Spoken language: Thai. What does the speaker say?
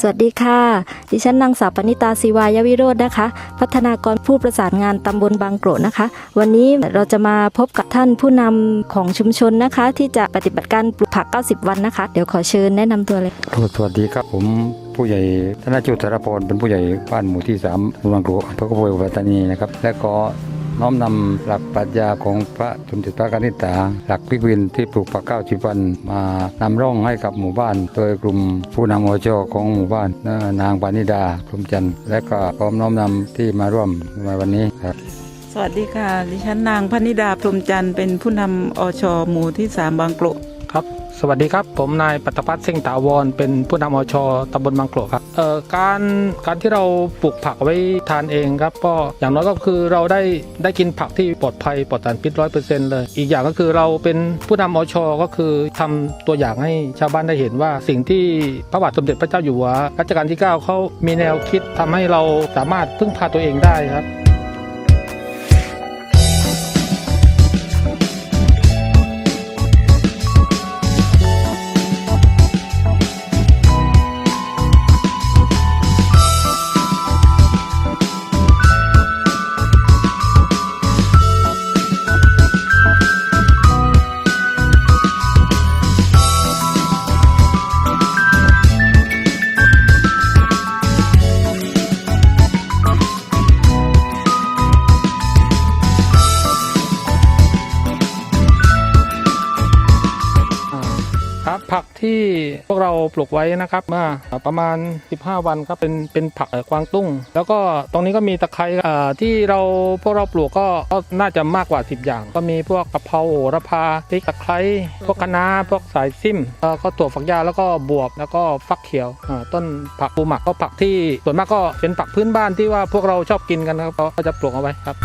สวัสดีค่ะ ดิฉันนางสาวปณิตาศิวายวิโรจน์นะคะ พัฒนากรผู้ประสานงานตำบลบางโกรนะคะ วันนี้เราจะมาพบกับท่านผู้นำของชุมชนนะคะ ที่จะปฏิบัติการปลูกผัก 90 วันนะคะ เดี๋ยวขอเชิญแนะนำตัวเลย สวัสดีครับผมผู้ใหญ่ธนจุตรพรเป็นผู้ใหญ่บ้านหมู่ที่3ามบางโกรอำเภอกระโวยปัตตานีนะครับและก็ น้อมนำหลักปรัชญาของพระสมเด็จพระกนิษฐา หลักพิกวินที่ปลูกผักเก้าสิบวันมานำร่องให้กับหมู่บ้าน โดยกลุ่มผู้นำอจของหมู่บ้านนางปานิดาพรมจันทร์และก็พร้อมน้อมนำที่มาร่วมในวันนี้ครับสวัสดีค่ะ ดิฉันนางพนิดาพรมจันทร์เป็นผู้นำอชหมู่ที่ 3 บางกลุ่ สวัสดีครับ ผมนายปัตตพัฒน์เส้งถาวร เป็นผู้นำอชตำบลบางโกลครับเอ่อการการที่เราปลูกผักไว้ทานเองครับก็อย่างน้อยก็คือเราได้ได้กินผักที่ปลอดภัยปลอดสารพิษร้อยเปอร์เซ็นต์เลย อีกอย่างก็คือเราเป็นผู้นำอชก็คือทำตัวอย่างให้ชาวบ้านได้เห็นว่า สิ่งที่พระบาทสมเด็จพระเจ้าอยู่หัวรัชกาลที่ 9เขามีแนวคิดทำให้เราสามารถพึ่งพาตัวเองได้ครับ ผักที่พวกเราปลูกไว้นะครับมื่อประมาณ 15 วันครับเป็นเป็นผักกวางตุ้ง แล้วก็ตรงนี้ก็มีตะไคร้อ่ที่เราพวกเราปลูกก็ก็น่าจะมากกว่า 10 อย่าง ก็มีพวกกะเพราโหระพาพริกตะไคร้พวกคะน้าพวกสายซิมแล้วก็ถั่วฝักยาวแล้วก็บวบแล้วก็ฟักเขียวต้นผักปูหมักก็ผักที่ส่วนมากก็เป็นผักพื้นบ้านที่ว่าพวกเราชอบกินกันนะครับก็จะปลูกเอาไว้ครับ